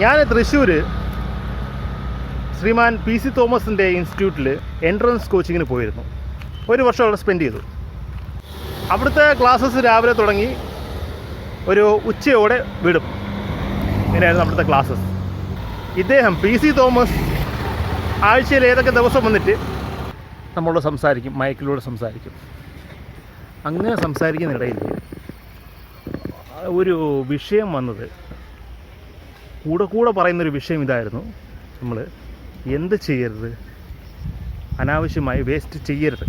ഞാൻ തൃശ്ശൂർ ശ്രീമാൻ P C തോമസിന്റെ ഇൻസ്റ്റിറ്റ്യൂട്ടിൽ എൻട്രൻസ് കോച്ചിങ്ങിന് പോയിരുന്നു. ഒരു വർഷം അവിടെ സ്പെൻഡ് ചെയ്തു. അവിടുത്തെ ക്ലാസ്സസ് രാവിലെ തുടങ്ങി ഒരു ഉച്ചയോടെ വിടും. ഇങ്ങനെയായിരുന്നു അവിടുത്തെ ക്ലാസ്സസ് ഇദ്ദേഹം പി സി തോമസ് ആഴ്ചയിൽ ഏതൊക്കെ ദിവസം വന്നിട്ട് നമ്മളോട് സംസാരിക്കും മയക്കിലൂടെ സംസാരിക്കും. അങ്ങനെ സംസാരിക്കുന്നിടയിൽ ഒരു വിഷയം വന്നത് കൂടെ കൂടെ പറയുന്നൊരു വിഷയം ഇതായിരുന്നു. നമ്മൾ എന്ത് ചെയ്യരുത്? അനാവശ്യമായി വേസ്റ്റ് ചെയ്യരുത്.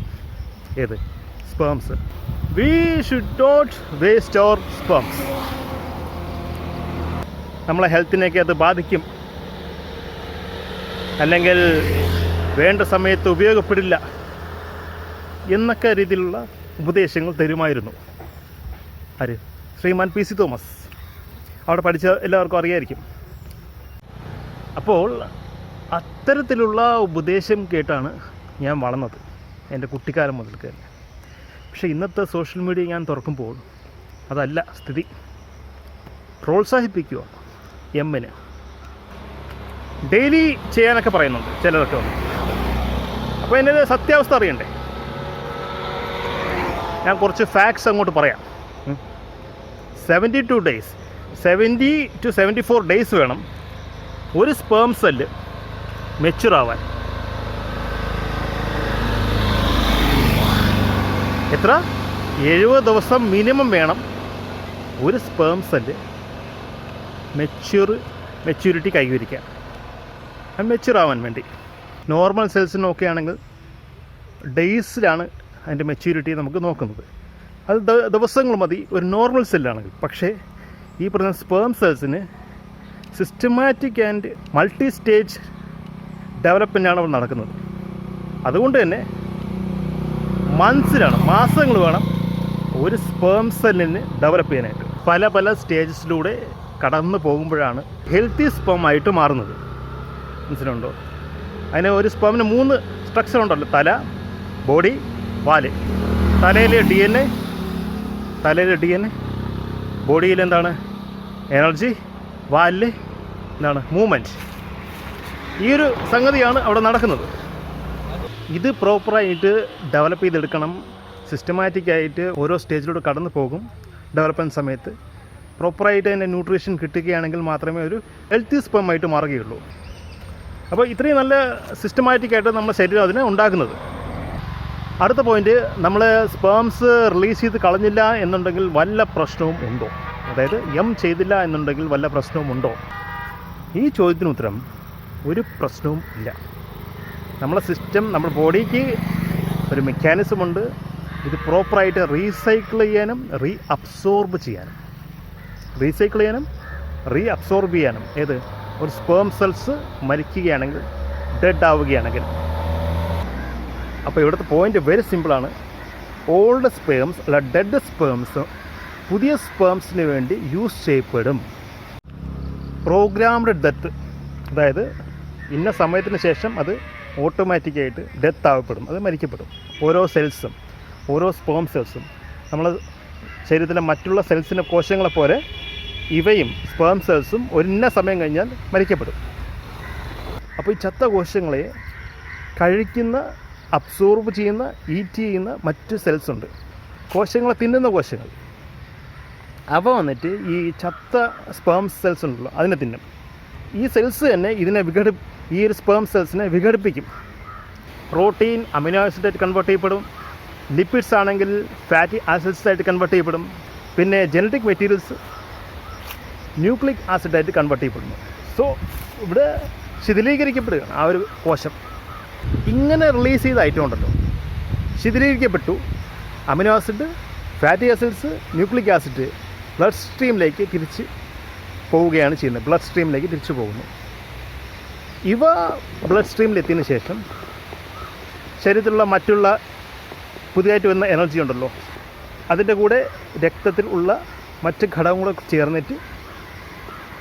ഏത്? Sperms we should not waste or sperms നമ്മളെ ഹെൽത്തിനെയൊക്കെ അത് ബാധിക്കും. അല്ലെങ്കിൽ വേണ്ട സമയത്ത് ഉപയോഗപ്പെടില്ല എന്നൊക്കെ രീതിയിലുള്ള ഉപദേശങ്ങൾ തരുമായിരുന്നു. ആര്? Shriman P C Thomas. അവിടെ പഠിച്ച എല്ലാവർക്കും അറിയായിരിക്കും. അപ്പോൾ അത്തരത്തിലുള്ള ഉപദേശം കേട്ടാണ് ഞാൻ വളർന്നത് എന്റെ കുട്ടിക്കാലം മുതൽക്ക് തന്നെ. പക്ഷേ ഇന്നത്തെ സോഷ്യൽ മീഡിയ ഞാൻ തുറക്കുമ്പോൾ അതല്ല സ്ഥിതി. പ്രോത്സാഹിപ്പിക്കുക എമ്മിന്. ഡെയിലി ചെയ്യാനൊക്കെ പറയുന്നുണ്ട് ചിലരൊക്കെ അപ്പോൾ എന്റെ സത്യാവസ്ഥ അറിയണ്ടേ? ഞാൻ കുറച്ച് ഫാക്ട്സ് അങ്ങോട്ട് പറയാം. Seventy two days seventy two seventy four days വേണം ഒരു സ്പേം സെല്ല് മെച്ചുർ ആവാൻ. എത്ര? എഴുപത് ദിവസം മിനിമം വേണം. ഒരു സ്പേം സെല്ല് മെച്യൂർ മെച്യൂരിറ്റി കൈവരിക്കാൻ. മെച്യൂർ ആവാൻ വേണ്ടി. നോർമൽ സെൽസ് നോക്കുകയാണെങ്കിൽ ഡേയ്സിലാണ് അതിന്റെ മെച്യൂരിറ്റി നമുക്ക് നോക്കുന്നത്. അത് ദിവസങ്ങൾ മതി. ഒരു നോർമൽ സെല്ലാണെങ്കിൽ പക്ഷേ ഈ പറഞ്ഞ സ്പേം സെൽസിന് സിസ്റ്റമാറ്റിക് ആൻഡ് മൾട്ടി സ്റ്റേജ് ഡെവലപ്മെന്റാണ് അവിടെ നടക്കുന്നത്. അതുകൊണ്ട് തന്നെ മന്ത്സിലാണ് മാസങ്ങൾ വേണം ഒരു സ്പേം സെല്ലിന് ഡെവലപ്പ് ചെയ്യാനായിട്ട്. പല പല സ്റ്റേജസിലൂടെ കടന്നു പോകുമ്പോഴാണ് ഹെൽത്തി സ്പേം ആയിട്ട് മാറുന്നത്. മനസ്സിലുണ്ടോ അതിന് ഒരു സ്പേമിന് മൂന്ന് സ്ട്രക്ചർ ഉണ്ടല്ലോ. തല ബോഡി വാൽ. തലയിലെ ഡി എൻ എ തലയിലെ ഡി എൻ എ ബോഡിയിൽ എന്താണ്? എനർജി വാലിൽ എന്താണ് മൂവ്മെന്റ് ഈ ഒരു സംഗതിയാണ് അവിടെ നടക്കുന്നത്. ഇത് പ്രോപ്പറായിട്ട് ഡെവലപ്പ് ചെയ്തെടുക്കണം. സിസ്റ്റമാറ്റിക്കായിട്ട് ഓരോ സ്റ്റേജിലൂടെ കടന്നു പോകും ഡെവലപ്മെന്റ് സമയത്ത്. പ്രോപ്പറായിട്ട് അതിന്റെ ന്യൂട്രീഷൻ കിട്ടുകയാണെങ്കിൽ മാത്രമേ ഒരു ഹെൽത്തി സ്പെമായിട്ട് മാറുകയുള്ളൂ. അപ്പോൾ ഇത്രയും നല്ല സിസ്റ്റമാറ്റിക്കായിട്ട് നമ്മുടെ ശരീരം അതിനെ ഉണ്ടാക്കുന്നത്. അടുത്ത പോയിന്റ് നമ്മൾ സ്പേംസ് റിലീസ് ചെയ്ത് കളഞ്ഞില്ല എന്നുണ്ടെങ്കിൽ വല്ല പ്രശ്നവും ഉണ്ടോ? അതായത് എം ചെയ്തില്ല എന്നുണ്ടെങ്കിൽ വല്ല പ്രശ്നവും ഉണ്ടോ? ഈ ചോദ്യത്തിന് ഉത്തരം ഒരു പ്രശ്നവും ഇല്ല. നമ്മളെ സിസ്റ്റം നമ്മുടെ ബോഡിക്ക് ഒരു മെക്കാനിസം ഉണ്ട്. ഇത് പ്രോപ്പറായിട്ട് റീസൈക്കിൾ ചെയ്യാനും റീ അബ്സോർബ് ചെയ്യാനും. റീസൈക്കിൾ ചെയ്യാനും റീ അബ്സോർബ് ചെയ്യാനും. ഏത്? ഒരു സ്പേം സെൽസ് മരിക്കുകയാണെങ്കിൽ ഡെഡ് ആവുകയാണെങ്കിൽ. അപ്പോൾ ഇവിടുത്തെ പോയിന്റ് വെരി സിമ്പിളാണ് ഓൾഡ് സ്പേംസ് അല്ല ഡെഡ് സ്പേംസ് പുതിയ സ്പേംസിന് വേണ്ടി യൂസ് ചെയ്യപ്പെടും. പ്രോഗ്രാംഡ് ഡെത്ത് അതായത് ഇന്ന സമയത്തിന് ശേഷം അത് ഓട്ടോമാറ്റിക്കായിട്ട് ഡെത്ത് ആവപ്പെടും അത് മരിക്കപ്പെടും. ഓരോ സെൽസും ഓരോ സ്പേം സെൽസും നമ്മൾ ശരീരത്തിലെ മറ്റുള്ള സെൽസിന്റെ കോശങ്ങളെ പോലെ ഇവയും സ്പേം സെൽസും ഒരിന്ന സമയം കഴിഞ്ഞാൽ മരിക്കപ്പെടും. അപ്പോൾ ഈ ചത്ത കോശങ്ങളെ കഴിക്കുന്ന അബ്സോർബ് ചെയ്യുന്ന ഈറ്റ് ചെയ്യുന്ന മറ്റു സെൽസ് ഉണ്ട്. കോശങ്ങളെ തിന്നുന്ന കോശങ്ങൾ. അവ വന്നിട്ട് ഈ ചത്ത സ്പേം സെൽസ് ഉണ്ടല്ലോ അതിനെ തിന്നും. ഈ സെൽസ് തന്നെ ഇതിനെ വിഘടി ഈ ഒരു സ്പേം സെൽസിനെ വിഘടിപ്പിക്കും. പ്രോട്ടീൻ അമിനോ ആസിഡായിട്ട് കൺവേർട്ട് ചെയ്യപ്പെടും. ലിപ്പിഡ്സ് ആണെങ്കിൽ ഫാറ്റി ആസിഡ്സ് ആയിട്ട് കൺവേർട്ട് ചെയ്യപ്പെടും. പിന്നെ ജനറ്റിക് മെറ്റീരിയൽസ് ന്യൂക്ലിക് ആസിഡായിട്ട് കൺവേർട്ട് ചെയ്യപ്പെടുന്നു. സോ ഇവിടെ ശിഥിലീകരിക്കപ്പെടുകയാണ് ആ ഒരു കോശം. ഇങ്ങനെ റിലീസ് ചെയ്ത ഐറ്റം ഉണ്ടല്ലോ. ശിഥിലീകരിക്കപ്പെട്ടു. Amino acid fatty acids nucleic acid blood സ്ട്രീമിലേക്ക് തിരിച്ച് പോവുകയാണ് ചെയ്യുന്നത്. ബ്ലഡ് സ്ട്രീമിലേക്ക് തിരിച്ചു പോകുന്നു. ഇവ ബ്ലഡ് സ്ട്രീമിലെത്തിയതിന് ശേഷം ശരീരത്തിലുള്ള മറ്റുള്ള പുതിയതായിട്ട് വരുന്ന എനർജി ഉണ്ടല്ലോ അതിന്റെ കൂടെ രക്തത്തിൽ ഉള്ള മറ്റ് ഘടകങ്ങളൊക്കെ ചേർന്നിട്ട്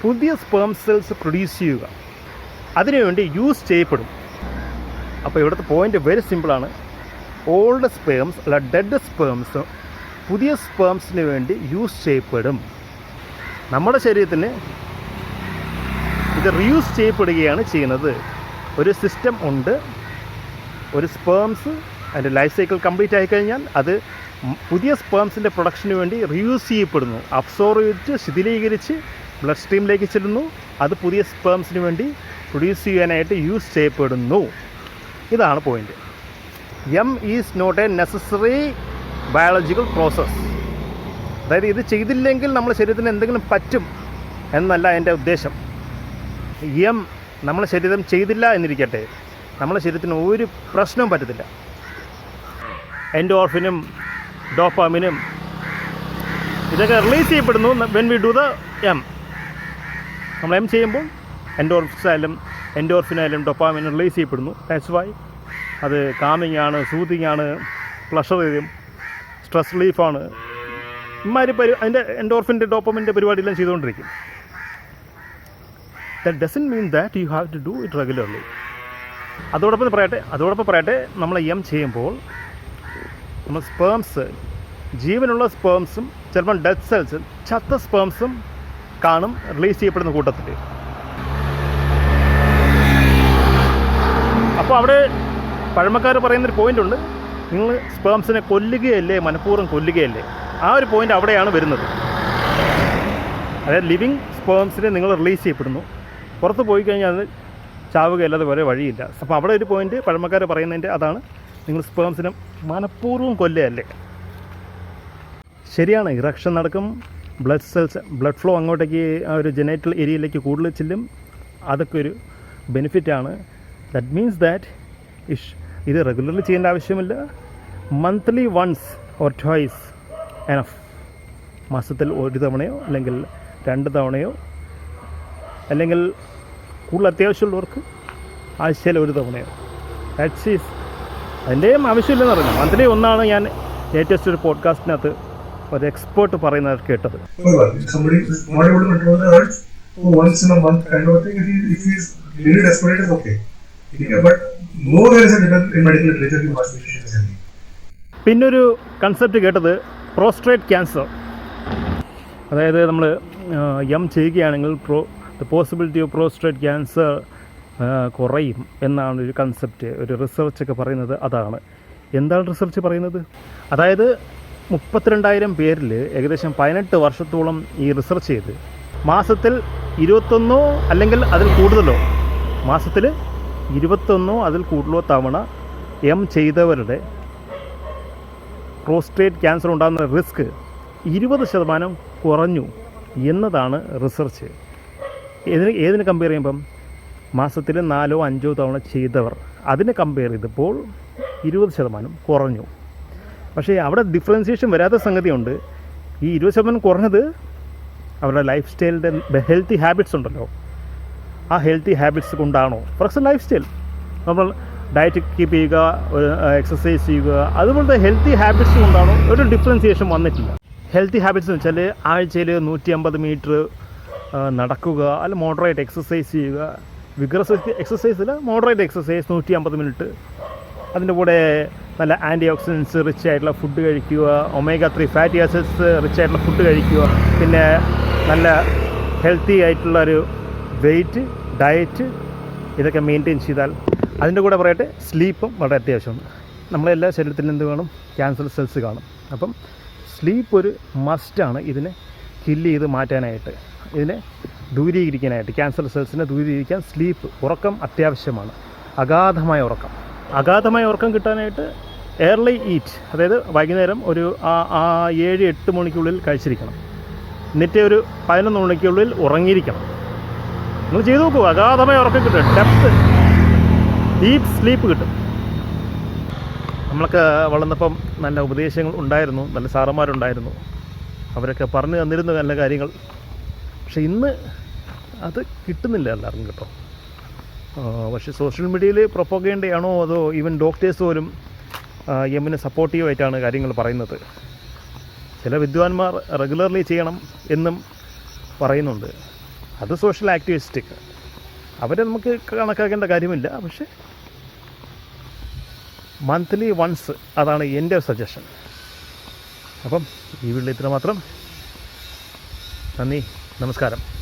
പുതിയ സ്പേം സെൽസ് പ്രൊഡ്യൂസ് ചെയ്യുക. അതിനുവേണ്ടി യൂസ് ചെയ്യപ്പെടും. അപ്പോൾ ഇവിടുത്തെ പോയിന്റ് വെരി സിമ്പിളാണ് ഓൾഡ് സ്പേംസ് അല്ല ഡെഡ് സ്പേംസ് പുതിയ സ്പേംസിന് വേണ്ടി യൂസ് ചെയ്യപ്പെടും. നമ്മുടെ ശരീരത്തിന് ഇത് റീയൂസ് ചെയ്യപ്പെടുകയാണ് ചെയ്യുന്നത്. ഒരു സിസ്റ്റം ഉണ്ട്. ഒരു സ്പേംസ് അതിന്റെ ലൈഫ് സൈക്കിൾ കംപ്ലീറ്റ് ആയിക്കഴിഞ്ഞാൽ അത് പുതിയ സ്പേംസിന്റെ പ്രൊഡക്ഷന് വേണ്ടി റീയൂസ് ചെയ്യപ്പെടുന്നു. അബ്സോർവ് ചെയ്ത് ശിഥിലീകരിച്ച് ബ്ലഡ് സ്ട്രീമിലേക്ക് ചെല്ലുന്നു. അത് പുതിയ സ്പേംസിന് വേണ്ടി പ്രൊഡ്യൂസ് ചെയ്യാനായിട്ട് യൂസ് ചെയ്യപ്പെടുന്നു. ഇതാണ് point M is not a necessary biological process അതായത് ഇത് ചെയ്തില്ലെങ്കിൽ നമ്മുടെ ശരീരത്തിന് എന്തെങ്കിലും പറ്റും എന്നല്ല എന്റെ ഉദ്ദേശം. എം നമ്മുടെ ശരീരം ചെയ്തില്ല എന്നിരിക്കട്ടെ നമ്മുടെ ശരീരത്തിന് ഒരു പ്രശ്നവും പറ്റത്തില്ല. എൻഡോർഫിനും ഡോപ്പാമിനും ഇതൊക്കെ റിലീസ് ചെയ്യപ്പെടുന്നു when we do the M നമ്മൾ എം ചെയ്യുമ്പോൾ എൻഡോർഫിൻസ് ആയാലും എൻഡോർഫിനായാലും ഡൊപ്പാമിനും റിലീസ് ചെയ്യപ്പെടുന്നു. ദാറ്റ്സ് വൈ അത് കാമിങ് ആണ് സൂതിങ് ആണ് പ്ലഷർ തരും സ്ട്രെസ് റിലീഫാണ്. ഇമാതിരി പരി അതിന്റെ എൻഡോർഫിന്റെ ഡോപ്പമിന്റെ പരിപാടിയെല്ലാം ചെയ്തുകൊണ്ടിരിക്കും. That doesn't mean that you have to do it regularly അതോടൊപ്പം പറയട്ടെ അതോടൊപ്പം പറയട്ടെ നമ്മൾ എം ചെയ്യുമ്പോൾ നമ്മൾ സ്പേംസ് ജീവനുള്ള സ്പേംസും ചിലപ്പം ഡെഡ് സെൽസ് ചത്ത സ്പേംസും കാണും റിലീസ് ചെയ്യപ്പെടുന്ന കൂട്ടത്തിൽ. അപ്പോൾ അവിടെ പഴമക്കാർ പറയുന്നൊരു പോയിന്റ് ഉണ്ട്. നിങ്ങൾ സ്പേംസിനെ കൊല്ലുകയല്ലേ മനഃപൂർവം കൊല്ലുകയല്ലേ? ആ ഒരു പോയിന്റ് അവിടെയാണ് വരുന്നത്. അതായത് ലിവിങ് സ്പേംസിനെ നിങ്ങൾ റിലീസ് ചെയ്യപ്പെടുന്നു. പുറത്ത് പോയി കഴിഞ്ഞാൽ അത് ചാവുകയല്ലാതെ വേറെ വഴിയില്ല. അപ്പോൾ അവിടെ ഒരു പോയിന്റ് പഴമക്കാർ പറയുന്നതിന്റെ അതാണ് നിങ്ങൾ സ്പേംസിനെ മനഃപൂർവം കൊല്ലുകയല്ലേ. ശരിയാണ് ഇറക്ഷൻ നടക്കും. ബ്ലഡ് സെൽസ് ബ്ലഡ് ഫ്ലോ അങ്ങോട്ടേക്ക് ആ ഒരു ജനേറ്റൽ ഏരിയയിലേക്ക് കൂടുതൽ ചെല്ലും. അതൊക്കെ ഒരു ബെനിഫിറ്റാണ് ദറ്റ് മീൻസ് ദാറ്റ് ഇഷ് ഇത് റെഗുലർലി ചെയ്യേണ്ട ആവശ്യമില്ല. Monthly once or twice enough മാസത്തിൽ ഒരു തവണയോ അല്ലെങ്കിൽ രണ്ട് തവണയോ അല്ലെങ്കിൽ കൂടുതൽ അത്യാവശ്യമുള്ളവർക്ക് ആഴ്ചയിൽ ഒരു തവണയോ. ദാറ്റ്സ് ഈസ് അതിന്റെയും ആവശ്യമില്ലെന്ന് പറഞ്ഞു മന്ത്ലി ഒന്നാണ് ഞാൻ ലേറ്റസ്റ്റ് ഒരു പോഡ്കാസ്റ്റിനകത്ത് ഒരു എക്സ്പേർട്ട് പറയുന്നത് കേട്ടത്. Is once in thing, if, he, if really desperate, okay. പിന്നൊരു കൺസെപ്റ്റ് കേട്ടത് പ്രോസ്ട്രേറ്റ് ക്യാൻസർ അതായത് നമ്മൾ എം ചെയ്യുകയാണെങ്കിൽ pro the possibility of prostate cancer കുറയും എന്നാണ് ഒരു കൺസെപ്റ്റ് ഒരു റിസർച്ചൊക്കെ പറയുന്നത് അതാണ്. എന്താണ് റിസർച്ച് പറയുന്നത്? അതായത് മുപ്പത്തിരണ്ടായിരം പേരിൽ ഏകദേശം പതിനെട്ട് വർഷത്തോളം ഈ റിസർച്ച് ചെയ്ത് മാസത്തിൽ ഇരുപത്തൊന്നോ അല്ലെങ്കിൽ അതിൽ കൂടുതലോ മാസത്തിൽ ഇരുപത്തൊന്നോ അതിൽ കൂടുതലോ തവണ എം ചെയ്തവരുടെ പ്രോസ്റ്റേറ്റ് ക്യാൻസർ ഉണ്ടാകുന്ന റിസ്ക് ഇരുപത് ശതമാനം കുറഞ്ഞു എന്നതാണ് റിസർച്ച് ഏതിന് ഏതിന് കമ്പയർ ചെയ്യുമ്പം? മാസത്തിൽ നാലോ അഞ്ചോ തവണ ചെയ്തവർ. അതിനെ കമ്പയർ ചെയ്തപ്പോൾ ഇരുപത് ശതമാനം കുറഞ്ഞു. പക്ഷേ അവിടെ ഡിഫറൻസിയേഷൻ വരാത്ത സംഗതിയുണ്ട്. ഈ ഇരുപത് ശതമാനം കുറഞ്ഞത് അവരുടെ ലൈഫ് സ്റ്റൈലിന്റെ ഹെൽത്തി ഹാബിറ്റ്സ് ഉണ്ടല്ലോ. ആ ഹെൽത്തി ഹാബിറ്റ്സ് കൊണ്ടാണോ? ഫോർ ലൈഫ് സ്റ്റൈൽ നമ്മൾ ഡയറ്റ് കീപ്പ് ചെയ്യുക എക്സസൈസ് ചെയ്യുക അതുപോലത്തെ ഹെൽത്തി ഹാബിറ്റ്സ് കൊണ്ടാണോ? ഒരു ഡിഫറൻസിയേഷൻ വന്നിട്ടില്ല. ഹെൽത്തി ഹാബിറ്റ്സ് എന്ന് വെച്ചാൽ ആഴ്ചയിൽ നൂറ്റി അമ്പത് മീറ്റർ നടക്കുക അല്ല മോഡറേറ്റ് എക്സസൈസ് ചെയ്യുക. വിഗ്രസ് എക്സസൈസിൽ മോഡറേറ്റ് എക്സസൈസ് നൂറ്റി അമ്പത് മിനിറ്റ് അതിന്റെ കൂടെ നല്ല ആന്റി ഓക്സിഡൻസ് റിച്ച് ആയിട്ടുള്ള ഫുഡ് കഴിക്കുക omega three fatty acids rich ആയിട്ടുള്ള ഫുഡ് കഴിക്കുക. പിന്നെ നല്ല ഹെൽത്തി ആയിട്ടുള്ള ഒരു വെയിറ്റ് ഡയറ്റ് ഇതൊക്കെ മെയിന്റെയിൻ ചെയ്താൽ അതിന്റെ കൂടെ പറയട്ടെ സ്ലീപ്പും വളരെ അത്യാവശ്യമാണ്. നമ്മളെല്ലാ ശരീരത്തിലും എന്ത് കാണും? ക്യാൻസർ സെൽസ് കാണും. അപ്പം സ്ലീപ്പ് ഒരു മസ്റ്റാണ് ഇതിനെ കില്ല് ചെയ്ത് മാറ്റാനായിട്ട് ഇതിനെ ദൂരീകരിക്കാനായിട്ട് ക്യാൻസർ സെൽസിനെ ദൂരീകരിക്കാൻ സ്ലീപ്പ് ഉറക്കം അത്യാവശ്യമാണ്. അഗാധമായ ഉറക്കം. അഗാധമായ ഉറക്കം കിട്ടാനായിട്ട് എയർലി ഈറ്റ് അതായത് വൈകുന്നേരം ഒരു ആ ഏഴ് എട്ട് മണിക്കുള്ളിൽ കഴിച്ചിരിക്കണം. എന്നിട്ട് ഒരു പതിനൊന്ന് മണിക്കുള്ളിൽ ഉറങ്ങിയിരിക്കണം. നിങ്ങൾ ചെയ്തു നോക്കൂ. അഗാധമായ ഉറക്കം കിട്ടും. ഡെപ്ത് ഡീപ്പ് സ്ലീപ്പ് കിട്ടും. നമ്മളൊക്കെ വളർന്നപ്പം നല്ല ഉപദേശങ്ങൾ ഉണ്ടായിരുന്നു. നല്ല സാറന്മാരുണ്ടായിരുന്നു. അവരൊക്കെ പറഞ്ഞു തന്നിരുന്നു നല്ല കാര്യങ്ങൾ. പക്ഷെ ഇന്ന് അത് കിട്ടുന്നില്ല എല്ലാവർക്കും കേട്ടോ. പക്ഷേ സോഷ്യൽ മീഡിയയിൽ പ്രൊപ്പോഗേണ്ടയാണോ അതോ ഈവൻ ഡോക്ടേഴ്സ് പോലും എമ്മിന് സപ്പോർട്ടീവായിട്ടാണ് കാര്യങ്ങൾ പറയുന്നത്? ചില വിദ്വാൻമാർ റെഗുലർലി ചെയ്യണം എന്നും പറയുന്നുണ്ട്. അത് സോഷ്യൽ ആക്ടിവിസ്റ്റിക് അവരെ നമുക്ക് കണക്കാക്കേണ്ട കാര്യമില്ല. പക്ഷേ മന്ത്ലി വൺസ് അതാണ് എന്റെ സജഷൻ അപ്പം ഈ വീട്ടിൽ ഇത്ര മാത്രം. നന്ദി നമസ്കാരം.